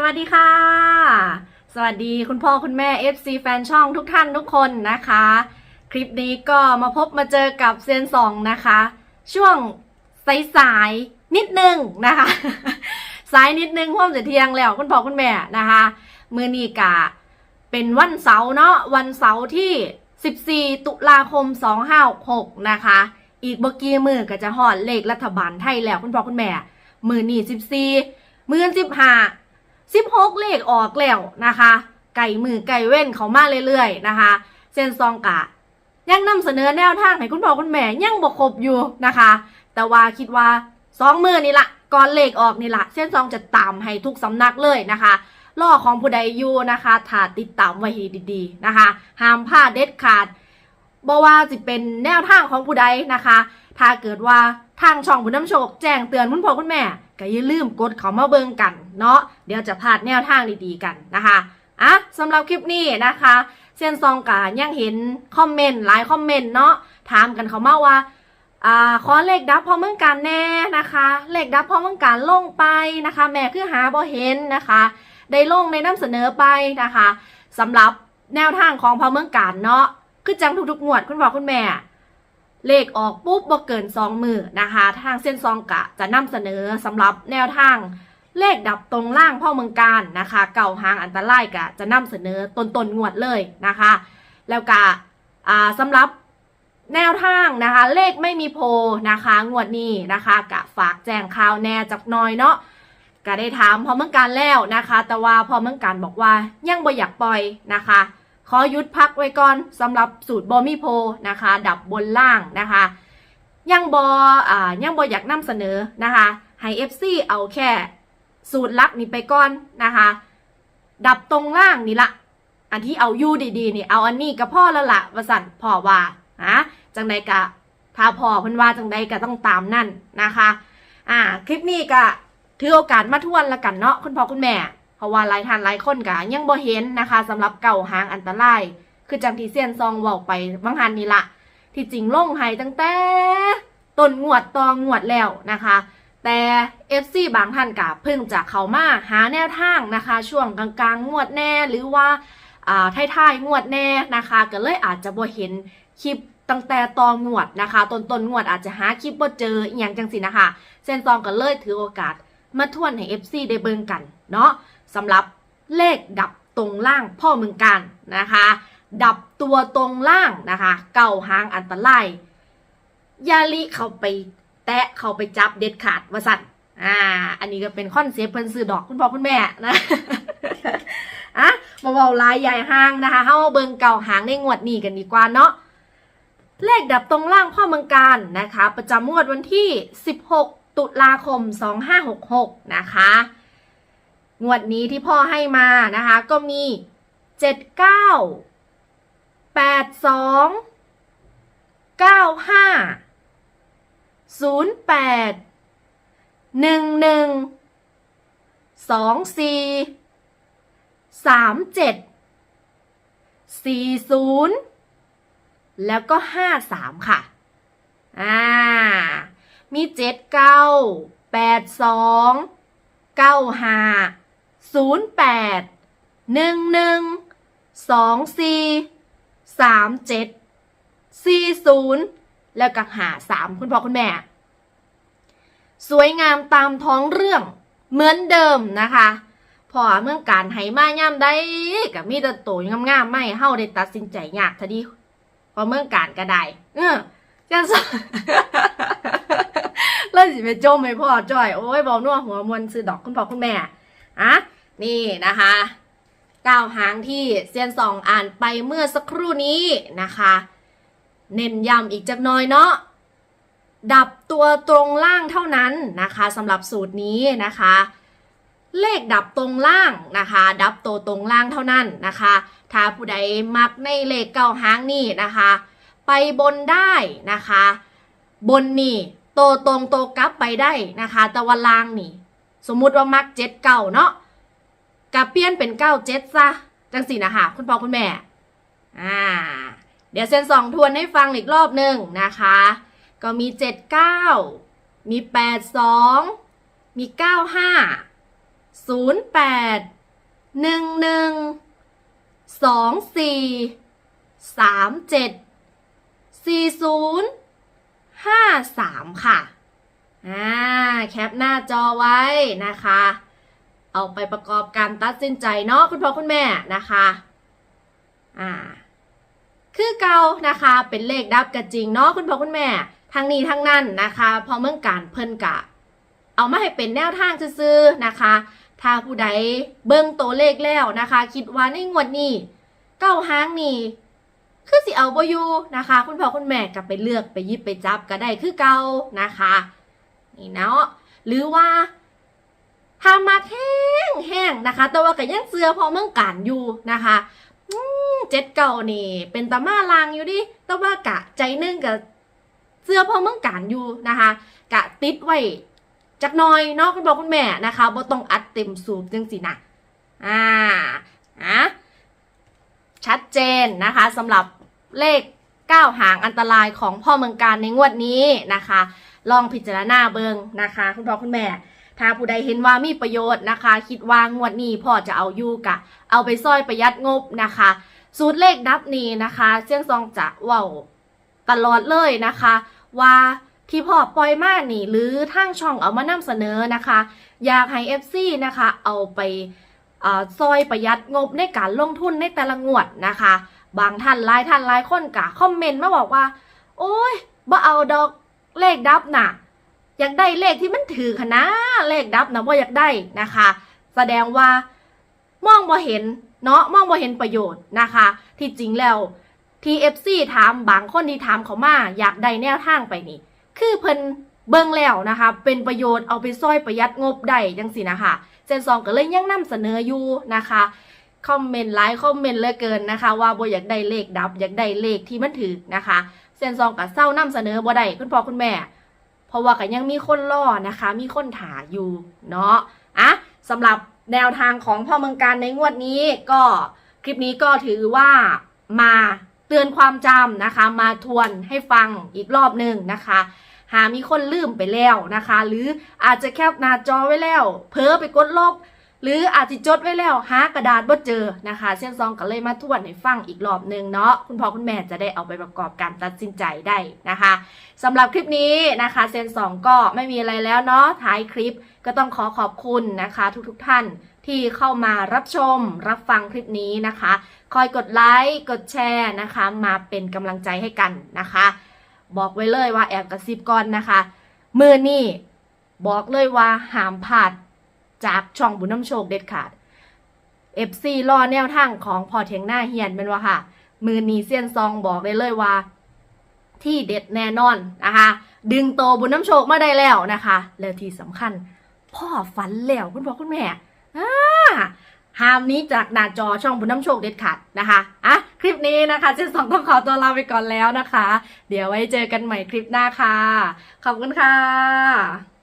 สวัสดีค่ะ สวัสดีคุณพ่อคุณแม่ FC แฟนช่องทุกท่านทุกคนนะคะ คลิปนี้ก็มาพบมาเจอกับเซียนสองนะคะ ช่วงสายๆนิดนึงนะคะ สายนิดนึงพ่อมจะเที่ยงแล้วคุณพ่อคุณแม่นะคะ มือนีกะเป็นวันเสาร์เนาะวันเสาร์ที่ 14 ตุลาคม 2566 นะคะ อีกเมื่อกี้มือก็จะหอดเลขรัฐบาลไทยแล้วคุณพ่อคุณแม่ มือนี่14มือน15 16 เลขออกแล้วนะคะ ไก่มือไก่เว้นเขามาเรื่อยๆนะคะ เส้นซองกะ ยังนำเสนอแนวทางให้คุณพ่อคุณแม่ยังบ่ครบอยู่นะคะ แต่ว่าคิดว่าสองมือนี่ละก่อนเลขออกนี่ละเส้นซองจะตามให้ทุกสำนักเลยนะคะล่อของผู้ใดอยู่นะคะถ้าติดตามไว้ให้ดีๆนะคะ ห้ามพลาดเด็ดขาดบ่ว่าจะเป็นแนวทางของผู้ใดนะคะ ถ้าเกิดว่าทางช่องผู้นำโชค แจ้งเตือนคุณพ่อคุณแม่ ก็อย่าลืมกดเขามาเบิ่งกันเนาะเดี๋ยวจะพลาดแนวทางดีๆกันนะคะอะสำหรับคลิปนี้นะคะเซียนซองกายังเห็นคอมเมนต์หลายคอมเมนต์เนาะถามกันเขามาว่าอ่าขอเลขดับพอเมืองการแน่นะคะเลขดับพอเมืองการลงไปนะคะ แม่คือหาบ่เห็นนะคะ ได้ลงในนำเสนอไปนะคะสำหรับแนวทางของพอเมืองการเนาะคือจังทุกๆงวดคุณพ่อคุณแม่ เลขออกปุ๊บบ่เกินสองมือนะคะ ทางเส้นซองกะจะนำเสนอสำหรับแนวทางเลขดับตรงล่างพ่อเมืองการนะคะ เก่าหางอันตรายกะจะนำเสนอตนตนงวดเลยนะคะ แล้วกะอ่าสำหรับแนวทางนะคะ เลขไม่มีโพนะคะ งวดนี้นะคะกะฝากแจ้งข่าวแน่จักน้อยเนาะก็ได้ถามพอเมืองการแล้วนะคะ แต่ว่าพอเมืองการบอกว่ายังบ่อยากปล่อยนะคะ ขอหยุดพักไว้ก่อนสำหรับสูตรบอมีโพนะคะ ดับบนล่างนะคะ ยังบออ่ายังบออยากนำเสนอนะคะให้ FC เอาแค่สูตรลักนี้ไปก่อนนะคะ ดับตรงล่างนี่ละ อันที่เอายู่ดีๆนี่เอาอันนี้กับพ่อล้วละวสันพ่อว่านะจังใดกะถ้าพ่อเพิ่นว่าจังใดก็ต้องตามนั่นนะคะ อ่า คลิปนี้ก็ถือโอกาสมาทวนละกันเนาะคุณพ่อคุณแม่ เพราะว่าหลายท่านหลายคนก็ยังบ่เห็นนะคะสำหรับเก่าหางอันตราย คือจังที่เซียนซองเว้าไปบางหันนี่ละที่จริงลงให้ตั้งแต่ต้นงวดตองวดแล้วนะคะ แต่ FC บางท่านก็เพิ่งจะเข้ามาหาแนวทางนะคะ ช่วงกลางๆงวดแน่หรือว่าอ่าท้ายๆงวดแน่นะคะ ก็เลยอาจจะบ่เห็นคลิปตั้งแต่ตองงวดนะคะต้นงวดอาจจะหาคลิปบ่เจออย่างจังสินะคะเซนซองก็เลยถือโอกาสมาทวนให้ FC ได้เบิ่งกันเนาะ สำหรับเลขดับตรงล่างพ่อเมืองกันนะคะ ดับตัวตรงล่างนะคะ เก่าหางอันตรายยาลิเขาไปแตะเขาไปจับเด็ดขาดวาสั่นอ่า อันนี้ก็เป็นคอนเซปต์เพิ่นซื้อดอกคุณพ่อคุณแม่นะอะมาเบาๆลายใหญ่ห้างนะคะเฮาเบิงเก่าหางในงวดนี้กันดีกว่าเนาะเลขดับตรงล่างพ่อเมืองการนะคะ ประจำงวดวันที่ 16 ตุลาคม 2566 นะคะ งวดนี้ที่พ่อให้มานะคะ ก็มี79 82 95 08 11 24 37 40แล้วก็53ค่ะ อ่า มีเจ็ดเก้าแปดสองเก้าห้า ศูนย์แปดหนึ่งหนึ่งสองสี่สามเจ็ดสี่ศูนย์แล้วก็หาสามคุณพ่อคุณแม่ สวยงามตามท้องเรื่องเหมือนเดิมนะคะพอเมื่อการไหมาย่ำได้กับมีแต่โตงามๆไม่เฮาได้ตัดสินใจยากทะดีพอเมื่อการก็ได้เออจังสเล่นสิไปโจมให้พ่อจ้อย โอ้ยบอกนัวหัวมวนซื้อดอกคุณพ่อคุณแม่อะ นี่นะคะก้าวหางที่เซียนสองอ่านไปเมื่อสักครู่นี้นะคะ เน้นย้ำอีกจักหน่อยเนาะดับตัวตรงล่างเท่านั้นนะคะสำหรับสูตรนี้นะคะ เลขดับตรงล่างนะคะ ดับตัวตรงล่างเท่านั้นนะคะ ถ้าผู้ใดมักในเลขเก้าหางนี่นะคะ ไปบนได้นะคะ บนนี่โตตรงโตกลับไปได้นะคะแต่ว่าล่างนี่ สมมุติว่ามักเจ็ดเก่าเนาะ กับเปลี่ยนเป็นเก้าเจ็ดซะ จังสินะคะคุณพ่อคุณแม่ อ่า เดี๋ยวเซนสองทวนให้ฟังอีกรอบหนึ่งนะคะ ก็มีเจ็ดเก้ามีแปดสองมีเก้าห้าศูนย์แปดหนึ่งหนึ่งสองสี่สามเจ็ดสี่ศูนย์ห้าสามค่ะ อ่า แคปหน้าจอไว้นะคะ เอาไปประกอบการตัดสินใจเนาะคุณพ่อคุณแม่นะคะอ่าคือเก่านะคะเป็นเลขดับกระจริงเนาะคุณพ่อคุณแม่ทั้งนี้ทั้งนั้นนะคะพอเมื่อการเพิ่นกะ เอามาให้เป็นแนวทางซื่อนะคะ ถ้าผู้ใดเบิ่งตัวเลขแล้วนะคะ คิดว่าในงวดนี้เก้าหางนี่คือสิเอาบอยูนะคะ คุณพ่อคุณแม่ก็ไปเลือกไปยิบไปจับก็ได้คือเก่านะคะ นี่เนาะหรือว่า ถ้ามาแห้งแห้งนะคะ แต่ว่าก็ยังเสือพอเมืองการอยู่นะคะเจ็ดเก่านี่ เป็นตามาลางอยู่ดิแต่ว่ากะใจนึงกับเสือพอเมืองการอยู่นะคะ กะติดไว้จักน่อยเนาะคุณพ่อคุณแม่นะคะบ่ต้องอัดเต็มสูบจังสินะอ่าอะชัดเจนนะคะสำหรับเลข9หางอันตรายของพ่อเมืองการในงวดนี้นะคะ ลองพิจารณาเบิงนะคะ คุณพ่อคุณแม่ ถ้าผู้ใดเห็นว่ามีประโยชน์นะคะ คิดว่างวดนี้พ่อจะเอาอยู่กะ เอาไปซอยประหยัดงบนะคะ สูตรเลขนับนี้นะคะ เสี่ยงซองจะว้าตลอดเลยนะคะ ว่าที่พ่อปล่อยมานี่ หรือทางช่องเอามานำเสนอนะคะ อยากให้ FC นะคะ เอาไปเอ่อซอยประหยัดงบในการลงทุนในแต่ละงวดนะคะ บางท่านหลายท่านหลายคนกะคอมเมนต์มาบอกว่า โอ้ยบ่เอาดอกเลขดับน่ะ อยากได้เลขที่มันถือคณะเลขดับนะว่าอยากได้นะคะ แสดงว่ามองบ่เห็นเนาะมองบ่เห็นประโยชน์นะคะ ที่จริงแล้ว TFC ถามบางคนที่ถามเขามาอยากได้แนวทางไปนี่ คือเพิ่นเบิ่งแล้วนะคะ เป็นประโยชน์เอาไปซ่อยประหยัดงบได้จังสินะคะเจนซองก็เลยยังนำเสนออยู่นะคะคอมเมนต์หลายคอมเมนต์เหลือเกินนะคะ ว่าบ่อยากได้เลขดับ อยากได้เลขที่มันถือนะคะเซนซองกับเศร้านำเสนอบ่ได้คุณพ่อคุณแม่ เพราะว่าก็ยังมีคนรอนะคะ มีคนถาอยู่เนาะอะสำหรับแนวทางของพ่อเมืองการในงวดนี้ก็คลิปนี้ก็ถือว่ามาเตือนความจำนะคะ มาทวนให้ฟังอีกรอบหนึ่งนะคะ หามีคนลืมไปแล้วนะคะ หรืออาจจะแคปหน้าจอไว้แล้ว เพ้อไปกดลบ หรืออาจจะจดไว้แล้วหากระดาษบ่เจอนะคะ เส้นซองก็เลยมาทวนให้ฟังอีกรอบหนึ่งเนาะคุณพ่อคุณแม่จะได้เอาไปประกอบการตัดสินใจได้นะคะสำหรับคลิปนี้นะคะเซนสองก็ไม่มีอะไรแล้วเนาะท้ายคลิปก็ต้องขอขอบคุณนะคะ ทุกๆทท่านที่เข้ามารับชมรับฟังคลิปนี้นะคะ คอยกดไลค์กดแชร์นะคะ มาเป็นกำลังใจให้กันนะคะ บอกไว้เลยว่าแอบกระซิบก่อนนะคะมือนี่บอกเลยว่าหามพลาด จากช่องบุญน้ำโชคเด็ดขาด FC รอแนวทางของพอเทงหน้าเฮียนเป็นว่าค่ะ มือนีเซียนซองบอกได้เลยว่า ที่เด็ดแน่นอนนะคะ ดึงโตบุญน้ำโชคมาได้แล้วนะคะ แล้วที่สำคัญ พ่อฝันแล้วคุณพ่อคุณแม่ห้ามนี้จากหน้าจอช่องบุญน้ำโชคเด็ดขาดนะคะอะคลิปนี้นะคะเจนสองต้องขอตัวลาไปก่อนแล้วนะคะ เดี๋ยวไว้เจอกันใหม่คลิปหน้าค่ะ ขอบคุณค่ะ